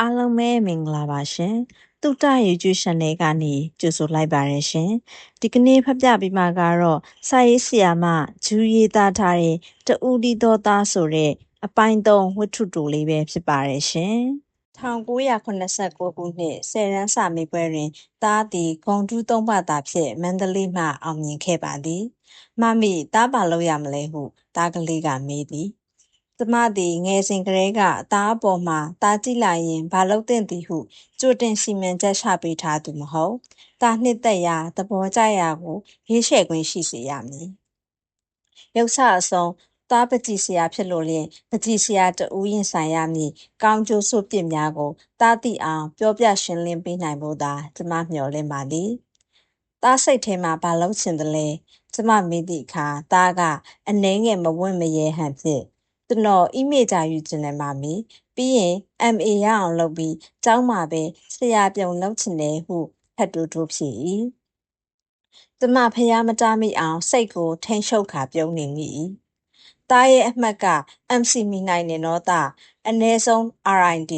အားလုံးပဲမင်္ဂလာပါရှင်။တုတ္တရေကျွရှင်နယ်ကနေကြိုဆိုလိုက်ပါရရှင်။ဒီကနေ့ဖတ်ပြပေးမှာကတော့စာရေးဆရာမဂျူရီသားထားတဲ့တူဒီတော်သားဆိုတဲ့အပိုင်းသုံးဝတ္ထုတူလေးပဲဖြစ်ပါရရှင်။1989ခုနှစ်ဆယ်ရန်စာမေးပွဲတွင်သားသည်ဂုံတူးသုံးပါတာဖြင့်မန္တလေးမှအောင်မြင်ခဲ့ပါသည်။မမိသားပါလို့ရမလဲဟုသားကလေးကမေးသည်။ ကျမသည်ငယ်စဉ်ကတည်းကအသားအပေါ်မှာသားကြည့်လိုက်ရင်ဘာလုပ်သင့်သည်ဟုကြိုတင်စီမံချက်ချပေးထားသူမဟုတ်။သားနှစ်သက်ရာသဘောကျရာကိုရွေးချယ်ခွင့်ရှိစေရမည်။ရုပ်ဆအဆုံးသားပကြည်စရာဖြစ်လို့လျင်ပကြည်စရာတဦးရင်ဆိုင်ရမည်ကောင်းကျိုးဆုပြစ်များကိုသားသိအောင်ပြောပြရှင်းလင်းပေးနိုင်ဖို့သာကျမမျှော်လင့်ပါသည်။သားစိတ်ထဲမှာဘာလို့ချင်တယ်လဲကျမမေးသည့်အခါသားကအနှဲငယ်မဝင့်မရဲဟန်ဖြင့် ကျွန်တော်အီးမေးကြယူချင်တယ်မမီပြီးရင် MA ရအောင်လုပ်ပြီးကျောင်းမှာပဲဆရာပြုံလုပ်ချင်တယ်ဟုဖတ်တူတူဖြစ်၏ကျမဖះမတားမိအောင် စိတ်ကိုထိန်ရှုပ်ခါပြုံးနေမိ၏တားရဲ့အမှတ်က MC မိနိုင်နေတော့တာအ ਨੇ ဆုံး RID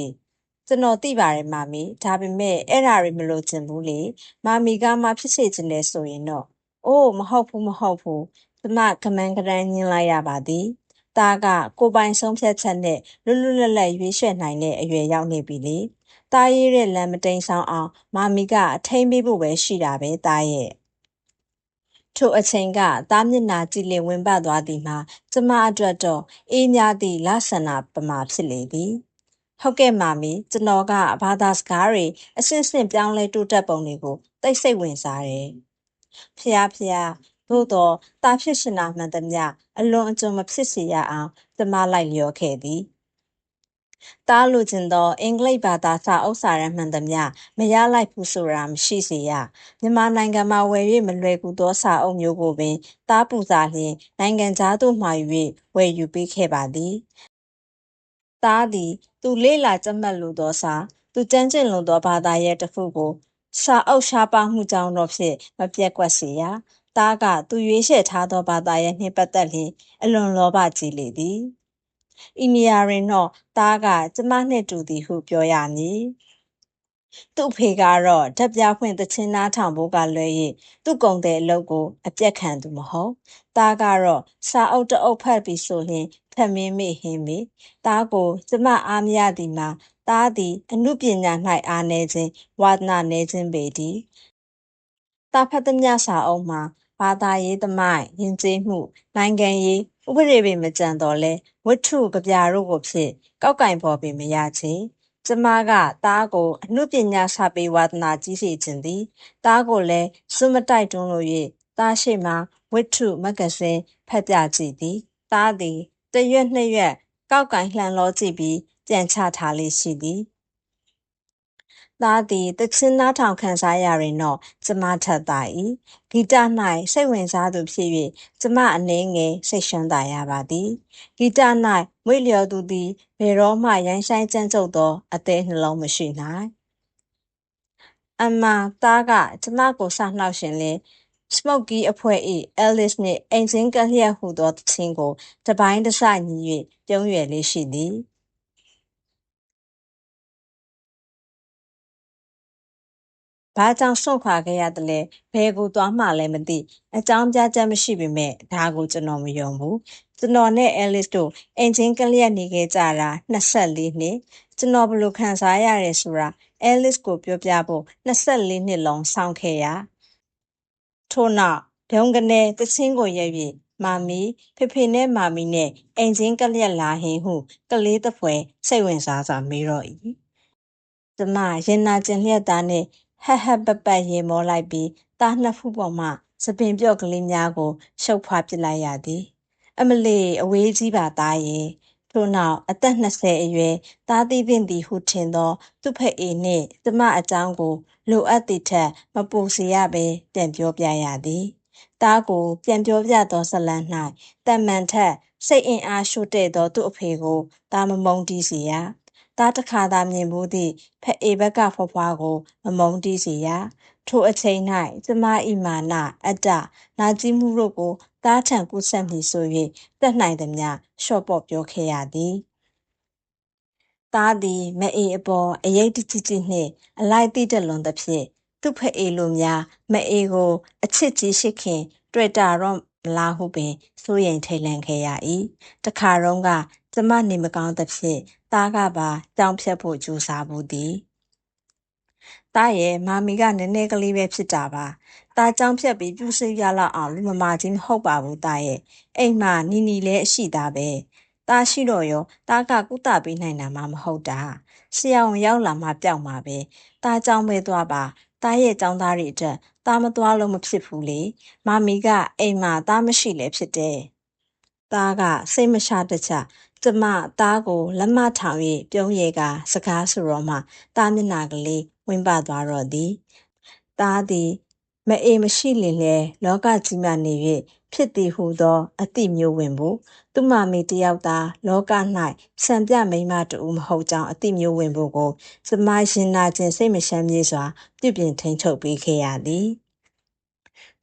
ကျွန်တော်သိပါတယ်မမီဒါပေမဲ့အဲ့ဓာတွေမလို့ချင်ဘူးလေမမီကမှဖြစ်စေချင်တယ်ဆိုရင်တော့အိုးမဟုတ်ဘူးမဟုတ်ဘူးကျမကမန်းကရန်ညင်းလိုက်ရပါသည် သားကကိုပိုင်ဆုံးဖြတ်ချက်နဲ့လွတ်လွတ်လပ်လပ်ရွေးချယ်နိုင်တဲ့အရွယ်ရောက်နေပြီလေ။သားရေးတဲ့လမ်းမတိန်ဆောင်အောင်မာမီကအထိမ့်ပေးဖို့ပဲရှိတာပဲသားရဲ့။ထိုအချိန်ကသားမျက်နာကြည်လင်ဝင်ပတ်သွားသည်မှာကျမအတွက်တော့အေးများသည့်လဆန္ဒပမာဖြစ်လေသည်။ဟုတ်ကဲ့မာမီကျွန်တော်ကဘာသာစကားတွေအစစ်စစ်ပြောင်းလဲတိုးတက်ပုံတွေကိုသိစိတ်ဝင်စားတယ်။ဖျားဖျား သို့သောတာဖြစ်ရှင်နာမှန်သမျှအလွန်အကျွံမဖြစ်စေရအောင်သမားလိုက်လျောခဲ့သည်တားလိုချင်သောအင်္ဂလိပ်ဘာသာစာအုပ်စာရမှန်သမျှမရလိုက်ဘူးဆိုတာမရှိစေရမြန်မာနိုင်ငံမှာဝယ်၍မလွယ်ကူသောစာအုပ်မျိုးကိုပင်တားပူစာလျင်နိုင်ငံသားတို့မှာ၍ဝယ်ယူပေးခဲ့ပါသည်တားသည်သူလေးလာကြက်မှတ်လိုသောစာသူကြမ်းကျင်လိုသောဘာသာရဲ့တစ်ခုကိုစာအုပ်ရှားပါမှုကြောင့်တော့ဖြင့်မပြက်ကွက်စေရ သားကသူရွေးချယ်ထားသောဘာသာရဲ့နှင့်ပတ်သက်လျင် အလွန်လောဘကြီးလေသည်။ဤနေရာတွင်တော့သားကကျမနှင့်တူသည်ဟုပြောရမည်။သူ့ဖေကတော့ဓာတ်ပြဖွင့်သချင်းနားထောင်ဖို့ကလွဲ၍သူ့ကုံတဲ့အလုပ်ကို အပြက်ခံသူမဟုတ်။သားကတော့စာအုပ်တအုပ်ဖတ်ပြီးဆိုရင်ဖတ်မင်းမေ့ဟင်းမေ။သားကိုကျမအားမရသည်မှာသားသည်အမှုပညာ၌အားနည်းခြင်းဝါသနာနည်းခြင်းပေသည်။သားဖတ်သမျှစာအုပ်မှာ ဘာသာရေးသမိုင်းယဉ်ကျေးမှုနိုင်ငံရေးဥပဒေပင်မကြံတော့လဲဝတ္ထုကြပြတို့ကိုဖြစ်ကောက်ကင်ပေါ်ပင်မရချေကျမကသားကိုအမှုပညာစာပေဝါသနာကြီးစေခြင်းသည်သားကိုလည်းစွမတိုက်တွန်းလို့၍သားရှိမှဝတ္ထုမဂ္ဂဇင်းဖတ်ပြကြည့်သည်သားသည်တရွက်နှစ်ရွက်ကောက်ကင်လှန်လောကြည့်ပြီးပြန်ချထားလေးရှိသည် သားသည်တချင်းနားထောင်ခံစားရရင်တော့ကျမထပ်သာ၏ဂီတ၌စိတ်ဝင်စားသူဖြစ်၍ကျမအနေငယ်စိတ်ရှမ်းသာရပါသည်ဂီတ၌မွေလျော်သူသည်ဘယ်တော့မှရိုင်းဆိုင်ကြမ်းကြုတ်သောအသေးနှလုံးမရှိနိုင်အမသားကကျမကိုစနှောက်ရှင်လင် Smoky အဖွဲ့၏ Alice နှင့်အိမ်စင်းကလျက်ဟူသောသချင်းကိုတပိုင်းတစညီ၍ပြုံးရွယ်လေးရှိသည် ဘာကြောင့်စွန့်ခွာခဲ့ရသလဲဘယ်ကိုသွားမှလည်းမသိအကြောင်းပြချက်မရှိပေမဲ့ဒါကိုကျွန်တော်မယုံဘူးကျွန်တော်နဲ့ Alice တို့အင်ဂျင်ကလျက်နေခဲ့ကြတာ24နှစ်ကျွန်တော်ဘယ်လိုခံစားရရဲဆိုတာ Alice ကိုပြောပြဖို့24နှစ်လုံးစောင့်ခဲ့ရထို့နောက်ဒုံကနေတချင်းကိုရက်၍မာမီဖေဖေနဲ့မာမီနဲ့အင်ဂျင်ကလျက်လာဟင်ဟုကလေးသဖွယ်စိတ်ဝင်စားစွာမေးတော့၏ကျမရင်နာကျင်လျက်သားနဲ့ ဟက်ဟက်ပက်ပက်ရေမောလိုက်ပြီးသားနှစ်ဖူးပေါ်မှစပင်ပြော့ကလေးများကို ရှုပ်ဖွာပစ်လိုက်ရသည်အမလီအဝေးကြီးပါသားရဲ့ထို့နောက်အသက်20အရွယ်သားသီးပင်သည်ဟုထင်သော သူ့ဖက်အေနှင့်ကျမအကြောင်းကို လိုအပ်သည့်ထက်မပူစေရဘဲပြန်ပြောပြရသည်သားကိုပြန်ပြောပြသောဇလန်း၌တမန်ထက်စိတ်အင်အားရှို့တဲ့သောသူ့အဖေကိုသားမမုန်းတီးစေရ သားတစ်ခါသာမြင်ဘူးသည့်ဖက်အေဘက်ကဖွားဖွားကို မမုန်းတီးစေရထိုအချိန်၌ကျမ၏မာနအတ္တနာကျင်မှုတို့ကိုသားထံကူးဆက်မည်ဆို၍တက်နိုင်သည်များရှော့ပေါ့ပြောခဲ့ရသည်တသားသည်မအေအပေါ်အရေးတကြီးကြီးနှင့်အလိုက်တိတက်လွန်သဖြင့်သူဖအေလိုများမအေကိုအချစ်ကြီးရှိခင် တွေ့တာတော့မလားဟုပင်စိုးရိမ်ထိတ်လန့်ခဲ့ရ၏တခါတော့ကကျမနေမကောင်းသဖြင့်သားကပါကြောင်ဖြတ်ဖို့ကြိုးစားမှုသည်သားရဲ့မာမီကနည်းနည်းကလေးပဲဖြစ်တာပါသားကြောင်ဖြတ်ပြီးပြုစုရလောက်အောင်လူမမာကြီးမဟုတ်ပါဘူးသားရဲ့အိမ်မှာနီနီလည်းအရှိသားပဲသားရှိတော့ရောသားကကုသပေးနိုင်တာမှမဟုတ်တာဆရာဝန်ရောက်လာမှပျောက်မှာပဲသားကြောင်ပဲသွားပါသားရဲ့ចောင်းသားတွေအတွက်သားမသွားလို့မဖြစ်ဘူးလေမမီကအိမ်မှာသားမရှိလည်းဖြစ်တယ်သားကစိတ်မရှာတချ ကျမသားကိုလက်မထောင်၍ပြုံးရည်ကစကားဆိုတော့မှသားမျက်နှာကလေးဝင်ပသွားတော့သည်သားသည်မအေမရှိလင်လဲလောကကြီးမှနေ၍ဖြစ်သည်ဟုသော အတိမျိုးဝင်ဖို့သူမမေတယောက်သာလောက၌စံပြမိမတူမဟုတ်ကြောင်းအတိမျိုးဝင်ဖို့ကိုစမရှင်နာခြင်းစိတ်မရှမ်းမြေစွာပြုပြင်ထိန်ချုပ်ပေးခဲ့ရသည်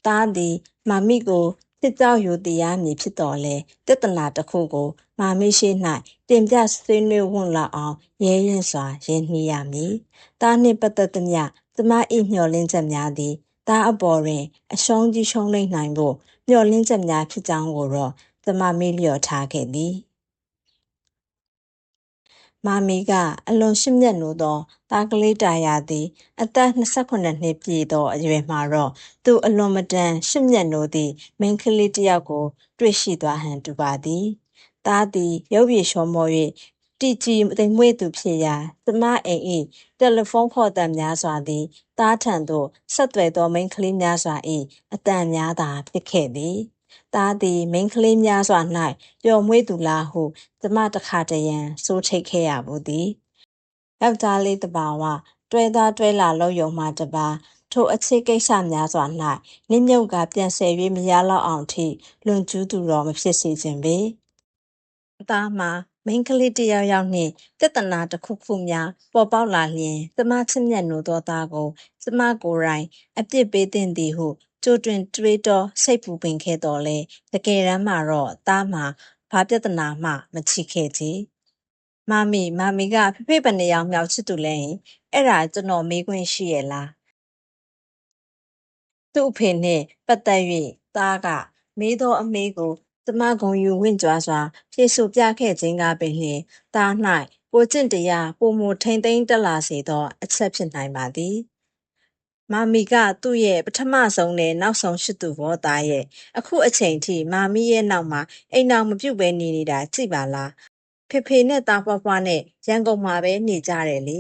တားသည်မမိကိုစစ်ကြောက်ယူတရားမည်ဖြစ်တော်လဲတတနာတစ်ခုကို မာမရှိ၌တင်ပြဆွေးနွေးဝွင့်လာအောင်ရဲရင်စွာရင်းနှီးရမည်။တားနှင့်ပတ်သက်သမျှကျမ၏မျှော်လင့်ချက်များသည်တားအပေါ်တွင်အရှုံးကြီးရှုံးလိမ့်နိုင်ဖို့မျှော်လင့်ချက်များဖြစ်ကြောင်းကိုတော့ကျမမေ့လျော့ထားခဲ့သည်။မာမီကအလွန်ရှင့်မြတ်နိုးသောသားကလေးတာယာသည်အသက်28နှစ်ပြည့်သောအရွယ်မှာတော့သူအလွန်မတန်ရှင့်မြတ်နိုးသည့်မိန်းကလေးတစ်ယောက်ကို တွေ့ရှိသွားဟန်တူပါသည်။ သားသည်ရုပ်ရည်လျှော်မော်၍တီကြည်သိမ်မွေ့သူဖြစ်ရာသမအိမ်၏တယ်လီဖုန်းခေါ်သံများစွာသည်သားထံသို့ဆက်သွယ်သောမိန်းကလေးများစွာ၏အတန်များသာဖြစ်ခဲ့သည်။သားသည်မိန်းကလေးများစွာ၌ပျော်မွေ့သူလားဟုကျမတခါတရံစိုးထိတ်ခဲ့ရဘူးသည်ယောက်ျားလေးတပါဝတွဲသားတွဲလာလို့ယုံမှတပါထိုအချစ်ကိစ္စများစွာ၌နစ်မြုပ်ကပြန်ဆယ်၍မရလောက်အောင်ထိလွန်ကျူးသူတော်မဖြစ်စေခြင်းပေ အသားမှာမိန်းကလေးတယောက်ယောက်နှင့်ပြဿနာတစ်ခုခုများ ပေါ်ပေါက်လာလျင်ကျမချစ်မြတ်နိုးသောသားကိုကျမကိုယ်တိုင် အပြစ်ပေးသင့်သည်ဟုကြိုတွင်တွေးတောစိတ်ပူပင်ခဲ့တော်လဲတကယ်တမ်းမှာတော့သားမှာဘာပြဿနာမှမချီခဲ့ကြမမီမမီကဖေဖေဘယ်နှယောက်မြောက်ချစ်သူလဲအဲ့ဒါကျွန်တော်မေးခွင့်ရှိရဲ့လားသူ့အဖေနဲ့ပတ်သက်၍သားကမေးသောအမေးကို ကျမဂုံယူဝင့်ကြွားစွာ ဖြေဆိုပြခဲ့ခြင်းကပင်လျှင် သား၌ကိုကျင့်တရားပုံမထိန်သိမ်းတက်လာစေသော အချက်ဖြစ်နိုင်ပါသည်မာမီကသူ့ရဲ့ပထမဆုံးနဲ့နောက်ဆုံးရှိသူဘောသားရဲ့အခုအချိန်ထိမာမီရဲ့နောက်မှာအိမ်အောင်မပြုတ်ပဲနေနေတာကြည့်ပါလားဖေဖေနဲ့တာဖွားဖွားနဲ့ရန်ကုန်မှာပဲနေကြတယ်လေ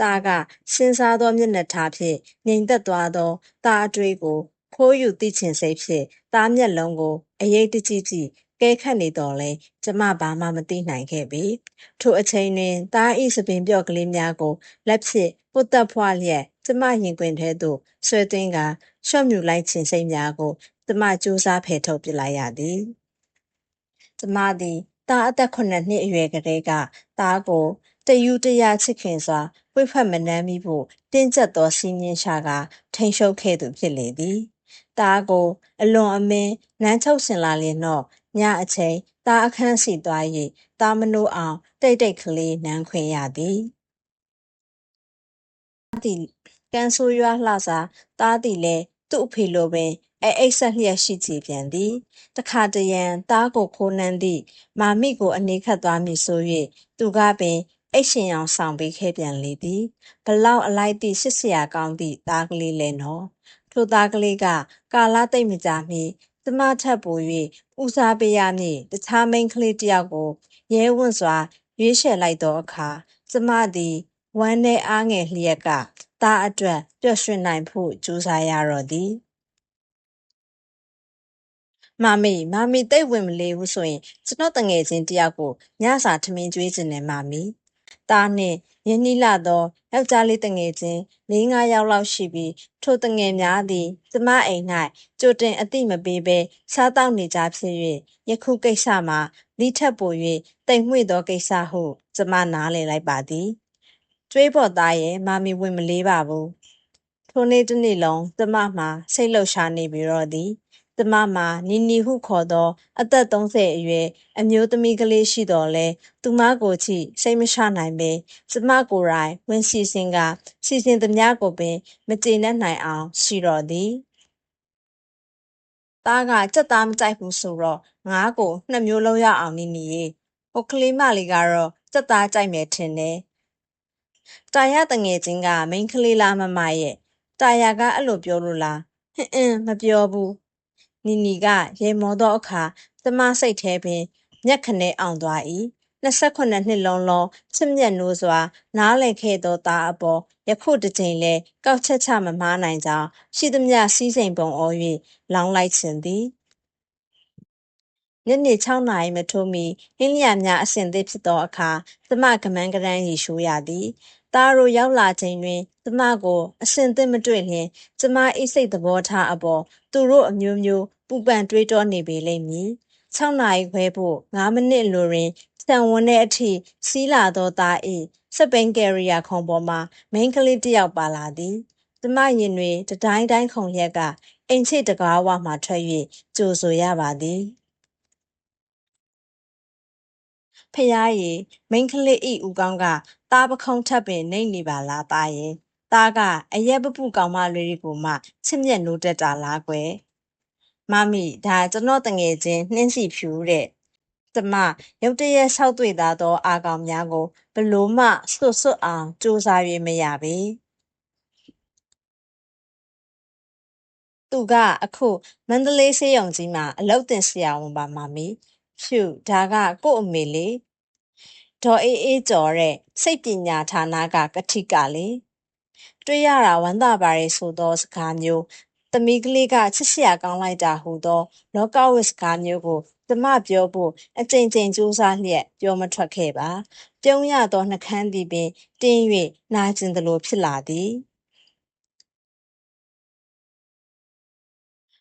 တာကစဉ်းစားသောမျက်နှာထားဖြင့်ငြိမ်သက်သွားသောတာအတွေ့ကို ခိုးယူသိချင်စိတ်ဖြင့်တာမျက်လုံးကို အရေးတကြီးကြီးကဲခတ်နေတော်လဲကျမဘာမှမသိနိုင်ခဲ့ပြီထိုအချိန်တွင်တားဤစပင်ပြော့ကလေးများကိုလက်ဖြင့်ပုတ်သက်ဖွာလျက်ကျမရင်ခွင်ထဲသို့ဆွဲသွင်းကရှော့မြူလိုက်ခြင်းစိတ်များကိုကျမစူးစားဖယ်ထုတ်ပစ်လိုက်ရသည်ကျမသည်တာအသက်9နှစ်အရွယ်ကလေးကတာကိုတယူတရချစ်ခင်စွာဝိဖက်မနှမ်းမိဖို့တင်းကျပ်သောစီးမြင်ရှာကထိန်ရှုပ်ခဲ့သူဖြစ်လေသည် တာကို အလွန်အမင်းနန်းချုပ်ဆင်လာလျင်တော့ ညအချိန်တာအခန်းစီသွား၍တာမနိုးအောင် တိတ်တိတ်ကလေးနန်းခွင်ရသည်သည်ကန်ဆိုးရွားလှစာတားသည်လည်း သူ့အဖေလိုပင်အဲအိတ်ဆက်လျက်ရှိကြပြန်သည် တခါတရံတားကိုခိုးနှမ်းသည့် မာမိကို အနေခတ်သွားမည်ဆို၍သူကပင် အိတ်ရှင်အောင်ဆောင်ပေးခဲ့ပြန်လေသည် ဘလောက်အလိုက်သည့်ရှစ်ဆရာကောင်းသည့် သားကလေးလည်းနော် ထိုသားကလေးက ကာလာသိမ့်မကြမီ ကျမထပ်ပို၍ဦးစားပေးရမည်တခြားမိန်းကလေးတယောက်ကို ရဲဝံ့စွာ ရွေးချယ်လိုက်သောအခါ ကျမသည် ဝမ်းနဲ့အားငယ်လျက်က သားအတွက် ပျော်ရွှင်နိုင်ဖို့ ကြိုးစားရတော့သည် မမီ မမီတိတ်ဝင်မလေးဘူးဆိုရင် ကျွန်တော်တငယ်ချင်းတယောက်ကို ညစာထမင်းကျွေးခြင်းနဲ့မမီတားနှင့် ရင်းနှီးလာသော ယောက်ျားလေးတငယ်ချင်း၄၅ယောက်လောက်ရှိပြီး ထိုတငယ်များသည် ကျမအိမ်၌ကြိုတင်အတိမပေးဘဲ စားတောက်နေကြဖြစ်၍ယခုကိစ္စမှာလိထက်ပို၍တိမ်မွေ့သောကိစ္စဟု ကျမနားလည်လိုက်ပါသည်ကျွေးပေါ်သားရဲ့မာမီဝင်မလေးပါဘူး ထိုနေ့တစ်နေ့လုံး ကျမမှာ စိတ်လှုပ်ရှားနေပြီးတော့သည် ကျကျမမှာ နီနီဟုခေါ်သော အသက်30အရွယ် အမျိုးသမီးကလေးရှိတော်လဲသူမကိုချီစိတ်မချနိုင်ပေကျမကိုယ်တိုင် ဝင်စီစဉ်ကစီစဉ်သမျှကိုပင် မကျေနပ်နိုင်အောင် ရှိတော်သည် သားကစက်သားမကြိုက်ဘူးဆိုတော့ ငါးကို နှစ်မျိုးလုံးရအောင် နီနီရေ ဟိုကလေးမလေးကတော့စက်သားကြိုက်မယ်ထင်တယ် တာရတငယ်ချင်းက မိန်းကလေးလား မမရဲ့ တာယာကအဲ့လိုပြောလို့လားဟင်းအင်း မပြောဘူး နီနီကရေမောသောအခါ ကျမစိတ်ထဲပင် မျက်ခနဲအောင်သွား၏28နှစ်လုံးလုံး ချစ်မြတ်နိုးစွာ နားလည်ခဲ့သောသားအပေါ် ယခုတစ်ချိန်လဲကောက်ချက်ချမမားနိုင်ကြောင်း ရှိသမျှစီးစိမ်ပုံအော၍လောင်းလိုက်ခြင်းသည် ညနေ6နာရီ မထိုးမီ ဟင်းလျာများအစဉ်သစ်ဖြစ်သောအခါသမကမန်းကရန်ရီရှိုးရသည် သားတို့ရောက်လာချိန်တွင်သမကိုအစဉ်သစ်မတွေ့လျင် ကျမအိစိတ်သဘောထားအပေါ် သူတို့အမျိုးမျိုး ပူပန်တွေးတောနေပေလိမ့်မည်6နာရီခွဲဖို့9မိနစ်လိုတွင်ဆံဝန်တဲ့အထိ စီးလာသောသား၏စပိန်ကယ်ရီယာခုံပေါ်မှာ မိန်းကလေးတစ်ယောက်ပါလာသည် ကျမရင်တွင်တတိုင်းတိုင်းခုံရက်က အိမ်ချိတကားဝမှထွက်၍ကြိုဆိုရပါသည် ဖျားရီမိန်းကလေးဤဦးကောင်းကတားပခုံးထပ်ပင်နေနေပါလားတားရဲ့တားကအရက်ပပုကောင်မလေးတွေကိုမှချစ်မြတ်နိုးတက်တာလားကွယ်မမီဒါကျွန်တော်တငယ်ချင်းနှင်းစီဖြူတဲ့ကျမရုတ်တရက်ဆောက်တွေ့သားသောအာကောင်များကိုဘလို့မှဆွတ်ဆွတ်အောင်စူးစား၍မရပေသူကအခုမန္တလေးဆေးရုံကြီးမှာအလုပ်တင်ဆရာဝန်ပါမမီ ဖြူဒါကကို့အမေလေဒေါ်အေးအေးကျော်တဲ့စိတ်ပညာဌာနကကတိကလေတွေ့ရတာဝမ်းသာပါရဲ့ဆိုသောစကားမျိုးသမီးကလေးကချစ်စရာကောင်းလိုက်တာဟူသော လောကဝိစကားမျိုးကိုကျမပြောဖို့အကြိမ်ကြိမ်ကြိုးစားလျက်ပြောမထွက်ခဲ့ပါ ပြုံးရသောနှကန်းသည်ပင်တင်း၍နာကျင်သလိုဖြစ်လာသည်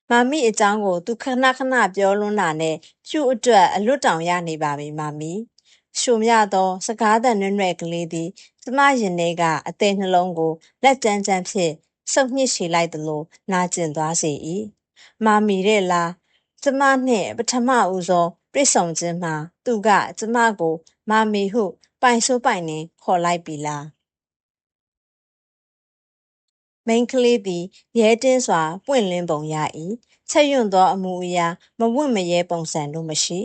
မမီအကြောင်းကို သူခဏခဏပြောလွန်းတာနဲ့ဖြူအတွက်အလွတ်တောင်ရနေပါပြီမမီရှုံမြသော စကားသံနွဲ့နွဲ့ကလေးသည်ကျမရင်ထဲကအသေးနှလုံးကိုလက်ကြမ်းကြမ်းဖြင့်ဆုပ်ညစ်ရှည်လိုက်သလိုနာကျင်သွားစေ၏မာမီတဲ့လားကျမနှင့်ပထမဦးဆုံးပြစ်ဆောင်ခြင်းမှာ သူကကျမကိုမာမီဟုပိုင်ဆိုးပိုင်နေခေါ်လိုက်ပြီလား မိန်ကလေးသည်ရဲတင်းစွာပွင့်လင်းပုံရ၏ချက်ရွံ့သောအမူအရာမဝင့်မရဲပုံစံတို့မရှိ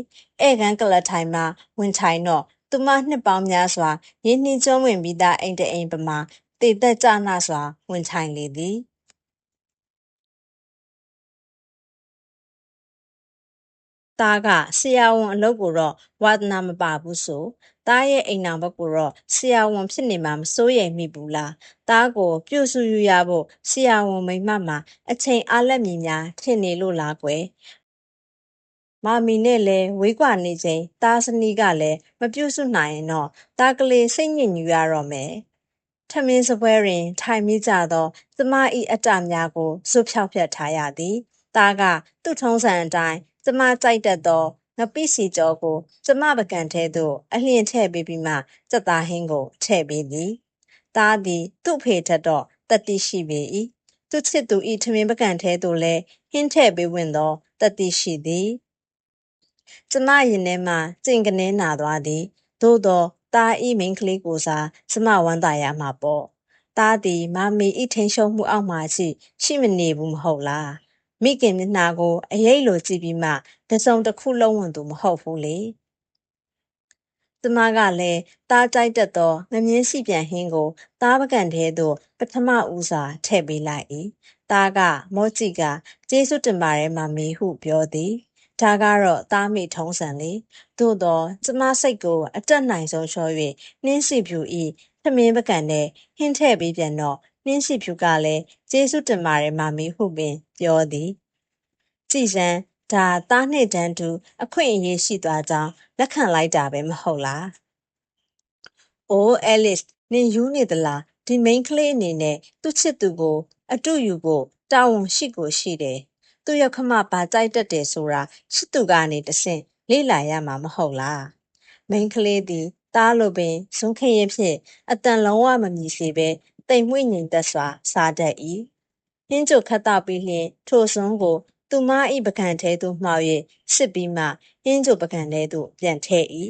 ဧကန်ကလထိုင်မှဝင်ထိုင်တော့သူမနှစ်ပေါင်းများစွာရင်းနှီးကျွမ်းဝင်ပြီးသားအိမ်တအိမ်ပမာတည်သက်ကြနာစွာဝင်ထိုင်လေသည် သားကဆရာဝန်အလုပ်ကိုတော့ဝါသနာမပါဘူးဆိုသားရဲ့အိမ်နောင်ဘက်ကိုတော့ဆရာဝန်ဖြစ်နေမှာမစိုးရိမ်မိဘူးလားသားကိုပြုစုယူရဖို့ဆရာဝန်မိမမှာအချိန်အားလက်မြည်များထင်နေလို့လားကွယ်မမီနဲ့လဲဝေးကွာနေချိန်သားစနီးကလည်းမပြုစုနိုင်ရင်တော့သားကလေးစိတ်ညစ်ညူရတော့မယ်ထမင်းစပွဲတွင် ထိုင်မိကြသောကျမ၏အတ္တများကိုစွဖြောက်ဖြတ်ထားရသည်သားကသူ့ထုံးစံအတိုင်း ကျမကြိုက်တတ်သောငပိစီကြောကိုကျမပကံထဲသို့အလျင်ထည့်ပေးပြီးမှစက်သားဟင်းကိုထည့်ပေးသည်။သားသည်သူ့ဖေထက်တော့တတိရှိပေ၏။သူချစ်သူဤထမင်းပကံထဲသို့လည်းဟင်းထည့်ပေးဝင်သောတတိရှိသည်။ကျမရင်ထဲမှကျင်ကနေနာသွားသည်။သို့သောသားဤမိန်ကလေးကိုစားကျမဝမ်းသာရမှာပေါ့။သားသည်မမီဤထင်းရှုံမှုအောက်မှရှိရှိမနေဘူးမဟုတ်လား။ မိခင်မျက်နှာကို အရိပ်လိုကြည့်ပြီးမှ တစုံတစ်ခုလုံးဝင်သူ မဟုတ်ဘူးလေ ကျမကလည်းတားကြိုက်တတ်သော ငမြင်းစီပြန်ဟင်းကိုတားပကံထဲသို့ ပထမဦးစွာ ထည့်ပေးလိုက်၏တားက မောကြည့်ကကျေးဇူးတင်ပါတယ် မမီဟု ပြောသည် ဒါကတော့တားမိထုံးစံလေ သို့တော့ကျမစိတ်ကို အတက်နိုင်ဆုံးချော၍နှင်းစီဖြူဤသမင်းပကံနဲ့ဟင်းထည့်ပေးပြန်တော့ နှင်းစီဖြူကလည်းကျေးဇူးတင်ပါတယ်မမီဟုပင် ပြောသည် ကြည်စံဒါ သားနှင့်တန်းတူ အခွင့်အရေးရှိသွားကြောင်း လက်ခံလိုက်တာပဲ မဟုတ်လား။အိုး အဲလစ် နင်ယူနေသလား ဒီမိန်းကလေးအနေနဲ့ သူ့ချစ်သူကို အတူယူကိုတာဝန်ရှိကိုရှိတယ်။သူ့ရောက်ခမပါကြိုက်တတ်တယ်ဆိုတာ ချစ်သူကနေတဆင့် လေ့လာရမှာ မဟုတ်လား။မိန်းကလေးသည်တားလိုပင် ဇွန်းခရင်ဖြင့်အတန်လုံးဝမမြည်စေပဲ တိမ်မွေ့ငြိမ်သက်စွာ စားတတ်၏။ဟင်းကြိုခတ်တော့ပြီးလျှင် ထိုစွန်းကို သူသူမ၏ပကံထဲသို့မှောက်၍စစ်ပြီးမှအင်းကျိုပကံထဲသို့ပြန်ထည့်၏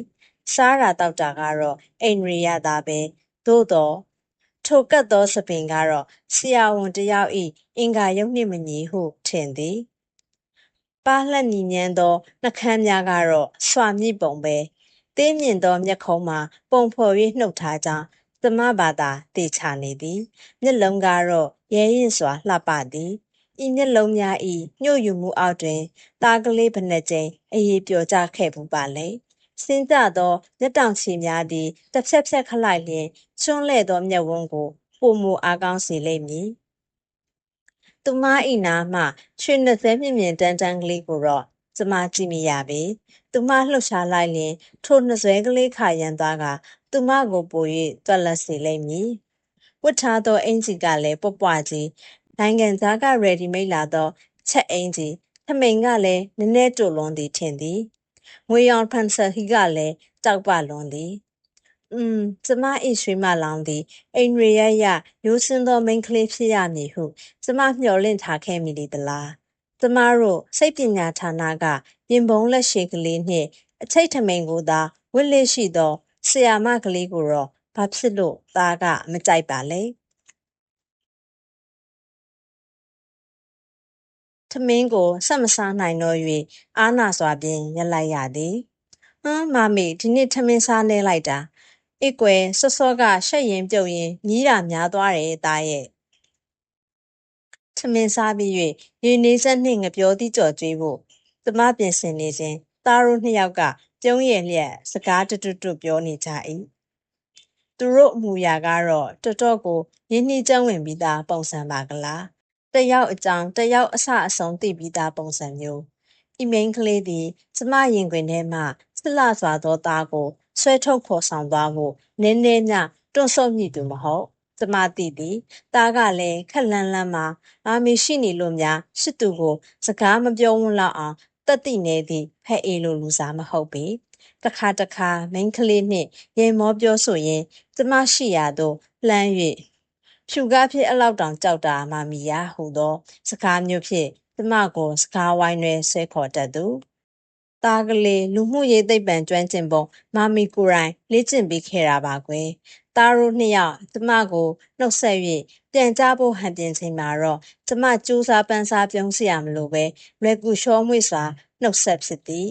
စားတာတောက်တာကတော့အိန္ဒြေယသာပဲသို့တော့ထိုကတ်သောစပင်ကတော့ဆရာဝန်တယောက်၏အင်္ဂါယုတ်နှင့်မညီဟုထင်သည်ပါလှက်ညီညမ်းသောနှကမ်းများကတော့စွာမြင့်ပုံပဲသေးမြင့်သောမျက်ခုံးမှာပုံဖော်၍နှုတ်ထားကြောင်း သမဘာသာတေချာနေသည်မျက်လုံးကတော့ရဲရင်စွာလှပသည်ဤမျက်လုံးများဤညှို့ယူမှုအောက်တွင်သားကလေးဘနှက်ကျင်းအေးပျော်ကြခဲ့ဘူးပါလေစင်းကြသောမျက်တောင်ချီများသည်တစ်ဖြက်ဖြက်ခလိုက်လျင်ချွန်းလဲ့သောမျက်ဝန်းကိုပုံမူအားကောင်းစေလိမ့်မည်သူမ၏နားမှရွှေနှစ်စဲမြင့်မြင့်တန်းတန်းကလေးကိုတော့ကျမကြည့်မိရပြီသူမလှုပ်ရှားလိုက်လျင်ထိုနှစ်ဆွဲကလေးခါရန်သွားက သူမကိုပို၍တွက်လက်စေလိမ့်မည်ဝတ်ထားသောအင်ဂျီကလည်းပွပွကြီးနိုင်ငံသားက ready made လာသောချက်အင်ဂျီထမိန်ကလည်းနည်းနည်းတူလွန်သည်ထင်သည်ငွေရောင်ဖန်ဆာဟီကလည်းတောက်ပလွန်သည်อืมကျမ၏ရွှေမလောင်သည်အိမ်ရီရရရိုးစင်းသောမိန်းကလေးဖြစ်ရမည်ဟုကျမမျှော်လင့်ထားခဲ့မိသည်တလားကျမတို့စိတ်ပညာဌာနကပြင်ပုံးလက်ရှိကလေးနှင့်အချိတ်ထမိန်ကိုသာဝစ်လက်ရှိသော ဆရာမကလေးကိုတော့ဘာဖြစ်လို့သားကမကြိုက်ပါလဲထမင်းကိုဆက်မစားနိုင်တော့၍အာနာစွာဖြင့်ရက်လိုက်ရသည်ဟမ်မမေဒီနေ့ထမင်းစားနေလိုက်တာအိကွယ်စောစောကရှက်ရင်ပြုတ်ရင်မြည်တာများသွားတယ်သားရဲ့ထမင်းစားပြီး၍ရေနေဆက်နှင့်ငပြောသည့်ကြော်ကျွေးဖို့ကျမပြင်ဆင်နေခြင်းသားတို့နှစ်ယောက်က ပြုံးရည်လျက် စကားတူတူတူပြောနေကြ၏သူတို့အမူအရာကတော့တော်တော်ကိုရင်းနှီးကျန်းဝင်ပြီးသားပုံစံပါကလားတယောက်အကြောင်းတယောက်အဆအဆုံးသိပြီးသားပုံစံမျိုးဤမိန်ကလေးသည်ကျမရင်ခွင်ထဲမှဆလစွာသောသားကိုဆွဲထုတ်ခေါ်ဆောင်သွားဖို့နည်းနည်းညတွန့်ဆုတ်မိသူမဟုတ်ကျမသိသည်သားကလည်းခက်လန်းလန်းမှာအာမီရှိနေလို့များရှစ်သူကိုစကားမပြောဝန်းလောက်အောင် တက်တိနေသည့်ဖဲ့အေးလိုလူစားမဟုတ်ပေတခါတခါမိန်းကလေးနှင့်ရေမောပြောဆိုရင်ကျမရှိရာသို့လှမ်း၍ဖြူကားဖြစ်အလောက်တောင်ကြောက်တာမှမိရာဟုသော စကားမျိုးဖြင့်ကျမကိုစကားဝိုင်းတွင်ဆွဲခေါ်တတ်သူ သားကလေးလူမှုရေးသိပ္ပံကျွမ်းကျင်ပုံမမီကိုရိုင်းလေ့ကျင့်ပေးခဲ့တာပါကွယ်သားတို့နှစ်ယောက်ကျမကိုနှုတ်ဆက်၍ပြန်ကြဖို့ဟန်ပြင်ချိန်မှာတော့ကျမကြိုးစားပန်းစားပြုံးစရာမလိုပဲလွယ်ကူရှောမွေ့စွာနှုတ်ဆက်ဖြစ်သည်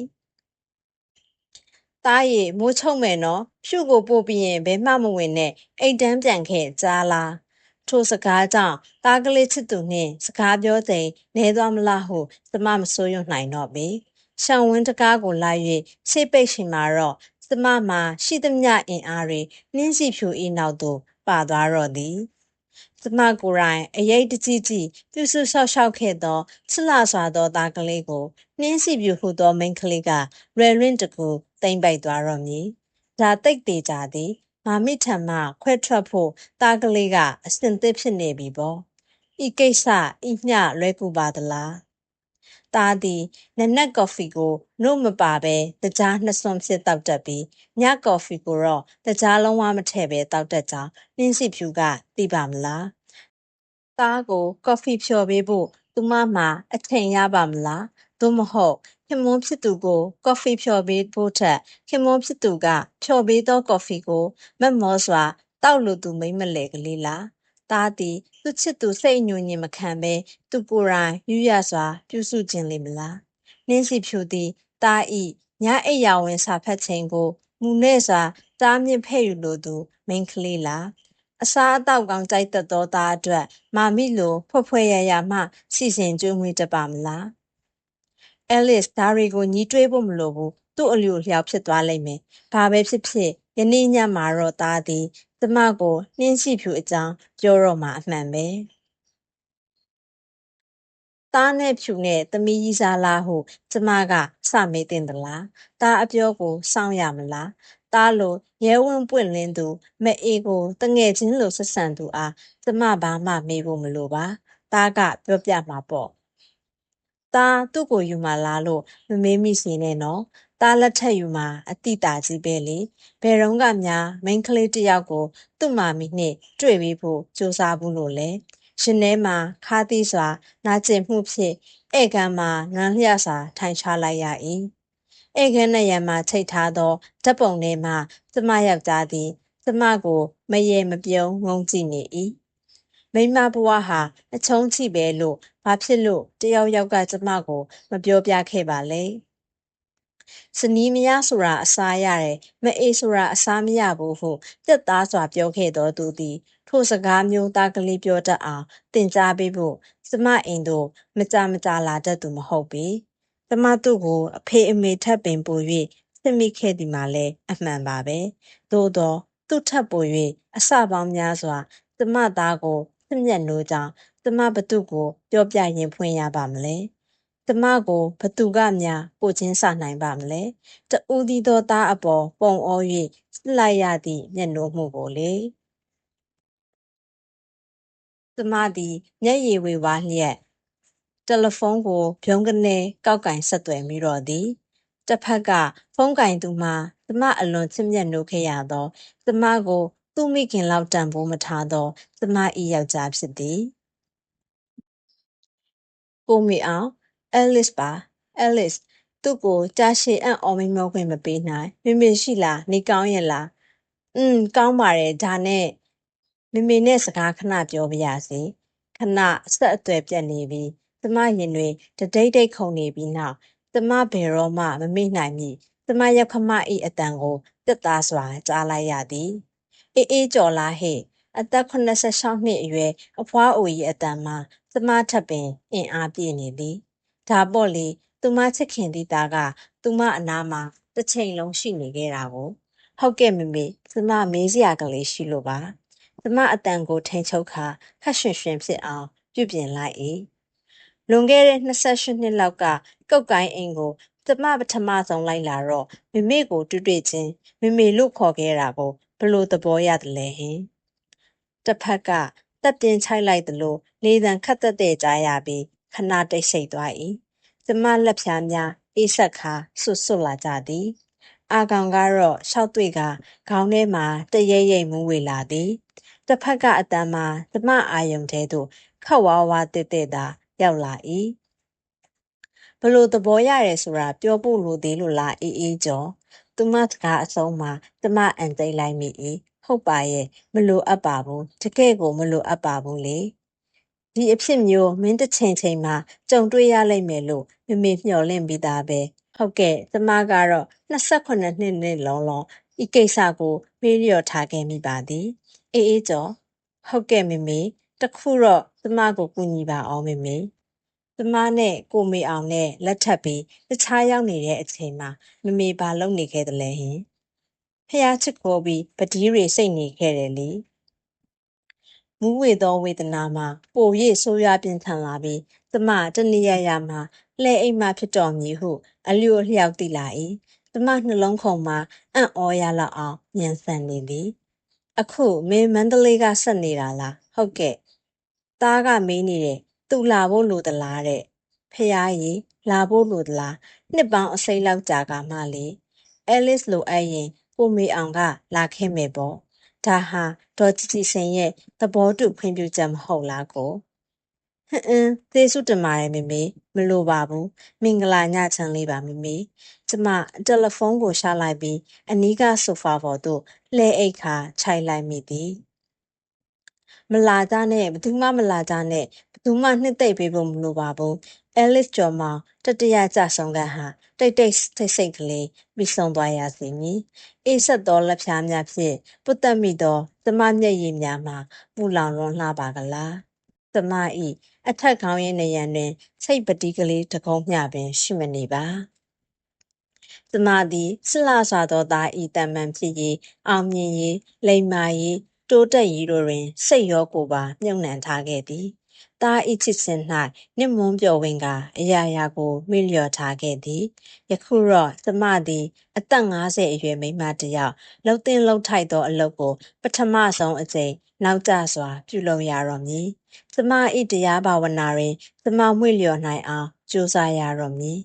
သားရည်မိုးချုံမယ်နော်ဖြူကိုပို့ပြီးရင်ဘယ်မှမဝင်နဲ့အိတ်တန်းပြန်ခဲ့ကြားလားထိုစကားကြောင့်သားကလေးချစ်သူနှင့်စကားပြောချိန်နဲသွားမလားဟုကျမမစိုးရွံ့နိုင်တော့ပေ ရှောင်းဝင်းတကားကိုလိုက်၍ရှေ့ပိတ်ရှင်မှာတော့ကျမမှာရှိသမျှအင်အားတွေနှင်းစီဖြူဤနောက်သို့ပါသွားတော့သည်ကျမကိုယ်တိုင်အရေးတကြီးကြီးပြုစုဆောက်ရှောက်ခဲ့သောချစ်လာစွာသောသားကလေးကိုနှင်းစီပြူဟုသောမိန်းကလေးကရွယ်ရင့်တကူတိမ့်ပိုက်သွားတော့မည်ဒါတိတ်သေးကြသည်မာမိထံမှခွဲထွက်ဖို့သားကလေးကအစင်သစ်ဖြစ်နေပြီပေါ့ဤကိစ္စဤမျှလွဲကူပါသလား သားသည်နနက်ကော်ဖီကိုနှုတ်မပါဘဲတကြားနှစ်စွန်ဖြစ်တောက်တတ်ပြီးညကော်ဖီကိုတော့တကြားလုံးဝမထည့်ဘဲတောက်တတ်ကြောင်းနှင်းစီဖြူကသိပါမလားသားကိုကော်ဖီဖြော်ပေးဖို့သူမမှာအချိန်ရပါမလားသို့မဟုတ်ခင်မွန်းဖြစ်သူကို ကော်ဖီဖြော်ပေးဖို့ထက်ခင်မွန်းဖြစ်သူကဖြော်ပေးသောကော်ဖီကိုမက်မောစွာတောက်လို့သူမိမ့်မလဲကလေးလား သားသည်သူချစ်သူစိတ်ညှို့ညင်မခံဘဲသူကိုယ်တိုင်ယူရစွာ ပြုစုခြင်းလေမလားနှင်းစီဖြူသည်သားဤညအိယာဝင်စာဖတ်ခြင်းကိုမူနဲ့စွာတားမြင့်ဖဲ့ယူလိုသူမိန်းကလေးလားအစားအသောက်ကောင်းကြိုက်တတ်သောသားအတွက်မာမိလိုဖွက်ဖွက်ရရမှစီစဉ်ကြိုးမွေးတပါမလားအဲလစ်ဒါရီကိုညီးတွဲဖို့မလိုဘူးသူ့အလျိုလျောက်ဖြစ်သွားလိမ့်မယ်ဘာပဲဖြစ်ဖြစ် ယနေ့ညမှာတော့သားသည် ကျမကိုနှင်းရှိဖြူအကြောင်းပြောတော့မှအမှန်ပဲသားနဲ့ဖြူနဲ့သမီးကြီးစားလားဟုကျမကစမေးတင်သလားသားအပြောကိုစောင့်ရမလားသားလိုရဲဝင်းပွင့်လင်းသူမအေးကိုတငယ်ချင်းလိုဆက်ဆံသူအားကျမဘာမှမေးဖို့မလိုပါသားကပြောပြမှာပေါ့သားသူ့ကိုယူมาလားလို့မမေးမိစေနဲ့နော် သားလက်ထက်ယူမှာအတိတာကြီးပဲလေဘယ်တော့ကများမိန်းကလေးတယောက်ကိုသူ့မာမီနဲ့တွေ့ပြီးဖို့စူးစမ်းဘူးလို့လဲရှင်ထဲမှာခါးသီးစွာနာကျင်မှုဖြင့်ဧကံမှာနန်းလျစွာထိုင်ချလိုက်ရ၏ဧကံနရံမှာချိတ်ထားသောဓာတ်ပုံထဲမှကျမယောက်ျားသည်ကျမကိုမရေမပြုံးငုံကြည့်နေ၏မိမဘဝဟာအချုံးချိပဲလို့ဘာဖြစ်လို့တယောက်ယောက်ကကျမကို မပြောပြခဲ့ပါလဲ စနီးမရဆိုတာအစားရတယ်မအေးဆိုတာအစားမရဘူးဟုပြတ်သားစွာပြောခဲ့တော်သူသည်ထိုစကားမျိုးသားကလေးပြောတတ်အောင်တင် जा ပေးဖို့ကျမအိမ်တို့မကြမကြလာတတ်သူမဟုတ်ပေကျမသူ့ကိုအဖေအမေထပ်ပင်ပို၍စစ်မိခဲ့သည်မှာလည်းအမှန်ပါပဲသို့တော့သူ့ထပ်ပို၍အစပေါင်းများစွာကျမသားကိုစစ်မျက်နှိုးကြောင့်ကျမဘသူကိုပြောပြရင်ဖွင့်ရပါမလဲ ကျမကို ဘသူကများ ကိုချင်းစနိုင်ပါမလဲတူးသီးသောသားအပေါ် ပုံအော၍စစ်လိုက်ရသည့်မျက်နှိုးမှုကိုလေ ကျမသည် မျက်ရည်ဝေဝါးလျက် တယ်လီဖုန်းကိုဖြုံးကနေကောက်ကင်ဆက်သွယ်မိတော့သည် တစ်ဖက်က ဖုန်းကင်သူမှကျမအလွန်ချစ်မြတ်နိုးခဲ့ရသော ကျမကို သူ့မိခင်လောက် တန်ဖိုးမထားသော ကျမ၏ယောက်ျားဖြစ်သည် ကိုမီအောင် အဲလစ်ပါအဲလစ်သူ့ကိုကြားရှည်အံ့ဩမိမောခွင့်မပေးနိုင်မေမေရှိလားနေကောင်းရဲ့လားอืมကောင်းပါတယ်ဒါနဲ့မေမေနဲ့စကားခဏပြောပြရစီခဏဆက်အသွယ်ပြတ်နေပြီကျမရင်တွေတဒိတ်ဒိတ်ခုန်နေပြီးနောက်ကျမဘယ်တော့မှမမေ့နိုင်မီကျမရောက်ခမ၏အတန်ကိုပြတ်သားစွာကြားလိုက်ရသည်အေးအေးကြော်လာဟဲ့အသက်86နှစ်အရွယ်အဖွားအို၏အတန်မှာကျမထပ်ပင်အင်အားပြည့်နေသည် ဒါပေါ့လေ သူမချစ်ခင်သည့်သားကသူမအနားမှာ တစ်ချိန်လုံးရှိနေခဲ့တာကို ဟုတ်ကဲ့မမေ ကျမမေးစရာကလေးရှိလို့ပါ ကျမအတန်ကို ထိန်ချုပ်ခါခက်ရွှင်ရွှင်ဖြစ်အောင် ပြုပြင်လိုက်၏လွန်ခဲ့တဲ့28နှစ်လောက်က ကုတ်ကိုင်းအိမ်ကို ကျမ ပထမဆုံးလိုက်လာတော့မမေကို တွေ့တွေ့ချင်းမမေလို့ ခေါ်ခဲ့တာကိုဘလို့သဘောရတယ်လဲဟင် တစ်ဖက်ကတက်တင်ချိုက်လိုက်သလို လေသံခတ်သက်တဲ့ကြားရပြီး ခဏတိတ်ဆိတ်သွား၏ကျမလက်ဖြားများအေးဆက်ခါဆွတ်ဆွတ်လာကြသည်အာကောင်ကတော့ရှောက်တွေ့ကခေါင်းထဲမှာတရိပ်ရိပ်မူးဝေလာသည်တစ်ဖက်ကအတန်းမှာကျမအာယုံထဲသို့ခက်ဝါးဝါတစ်တဲ့သာရောက်လာ၏ဘလို့သဘောရတယ်ဆိုတာပြောဖို့လိုသေးလို့လားအေးအေးကျော်သူမစကားအဆုံးမှာကျမအန်သိမ့်လိုက်မိ၏ဟုတ်ပါရဲ့မလိုအပ်ပါဘူးတကယ်ကိုမလိုအပ်ပါဘူးလေ ဒီအဖြစ်မျိုးမင်းတစ်ချိန်ချိန်မှာကြုံတွေ့ရလိမ့်မယ်လို့မမေမျှော်လင့်ပြီးသားပဲဟုတ်ကဲ့ကျမကတော့28နှစ်နှစ်လုံးလုံးဤကိစ္စကိုမေးလျော်ထားခဲ့မိပါသည်အေးအေးကျော်ဟုတ်ကဲ့မေမေတခုတော့ကျမကိုကူညီပါအောင်မေမေကျမနဲ့ကိုမေအောင်နဲ့လက်ထပ်ပြီးတခြားရောက်နေတဲ့အချိန်မှာမမေဘာလုပ်နေခဲ့သလဲဟင်ဖះချစ်ကိုပြီးပတိတွေစိတ်နေခဲ့တယ်လေ မူးဝေသောဝေဒနာမှာပို၍ဆိုးရွားပြင်းထန်လာပြီးကျမတနည်းရရမှာလှဲအိမ်မှဖြစ်တော်မူဟု အလျော့လျောက်သိလာ၏ကျမနှလုံးခုန်မှာအံ့ဩရလောက်အောင်ညံဆန်နေသည်အခုမင်းမန္တလေးကဆက်နေတာလားဟုတ်ကဲ့သားကမေးနေတယ်သူလာဖို့လိုသလားတဲ့ဖះကြီးလာဖို့လိုသလားနှစ်ပေါင်းအစိမ့်လောက်ကြာကမှလေအဲလစ်လိုအပ်ရင်ကိုမေအောင်ကလာခဲ့မယ်ပေါ့ ဒါဟာ ဒေါ်ချီချီစင်ရဲ့ သဘောတူခွင့်ပြုချက် မဟုတ်လားကိုဟင်းအင်းသေစုတမာရဲ့မေမေ မလိုပါဘူး မင်္ဂလာညချမ်းလေးပါ မေမေ ကျမ တယ်လီဖုန်းကို ရှာလိုက်ပြီး အနီးက ဆိုဖာပေါ်သို့ လှဲအိတ်ခါခြိုက်လိုက်မိသည် မလာကြနဲ့ဘသူမှ မလာကြနဲ့ဘသူမှ နှစ်သိမ့်ပေးဖို့ မလိုပါဘူး အဲလစ်ကျော်မောင်တတရကြဆောင်ကဟာတိတ်တိတ်ထိတ်ဆိတ်ကလေးပြီးဆုံးသွားရစီမည်အေးဆက်သောလက်ဖြားများဖြင့်ပုတ်တက်မိသောသမမျက်ရည်များမှာပူလောင်လွန်လှပါကလားသမဤအထက်ခေါင်းရဲ့နေရန်တွင်စိတ်ပတိကလေးတကုံးမျှပင် ရှိမနေပါသမာသည်ဆလစွာသောသားဤတမန်ဖြစ်၏အောင်မြင်၏လိမ္မာ၏တိုးတက်၏တို့တွင်စိတ်ရောကိုယ်ပါမြုပ်နှံထားခဲ့သည် သားဤချစ်စင်၌နှစ်မွန်းပြော်ဝင်ကအရာရာကိုမေ့လျော့ထားခဲ့သည်ယခုတော့သမသည် အသက်50အရွယ်မိန်းမတစ်ယောက်လှုပ်တင်လှုပ်ထိုက်သောအလုပ်ကို ပထမဆုံးအကြိမ်နောက်ကျစွာ ပြုလုပ်ရတော့မည်သမဤတရားဘာဝနာတွင်သမမွေ့လျော်နိုင်အောင်ကြိုးစားရတော့မည်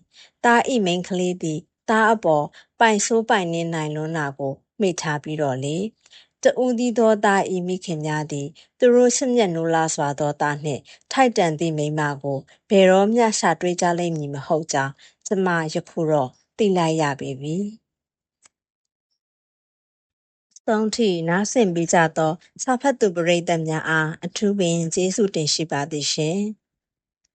သားဤမိန်းကလေးသည်သားအပေါ်ပိုင်ဆိုးပိုင်နေနိုင်လွန်းတာကိုမိထားပြီးတော့လေ တဦးသီးသောသားဤမိခင်များသည် သူတို့ချစ်မြတ်နိုးလာစွာသောသားနှင့် ထိုက်တန်သည့်မိန်းမကိုဘယ်တော့မျှရှာတွေ့ကြလိမ့်မည်မဟုတ်ကြောင်းကျမယခုတော့သိလိုက်ရပေပြီ။ဆုံးထိနားဆင်ပေးကြသောစာဖတ်သူပရိသတ်များအားအထူးပင်ကျေးဇူးတင်ရှိပါသည်ရှင်။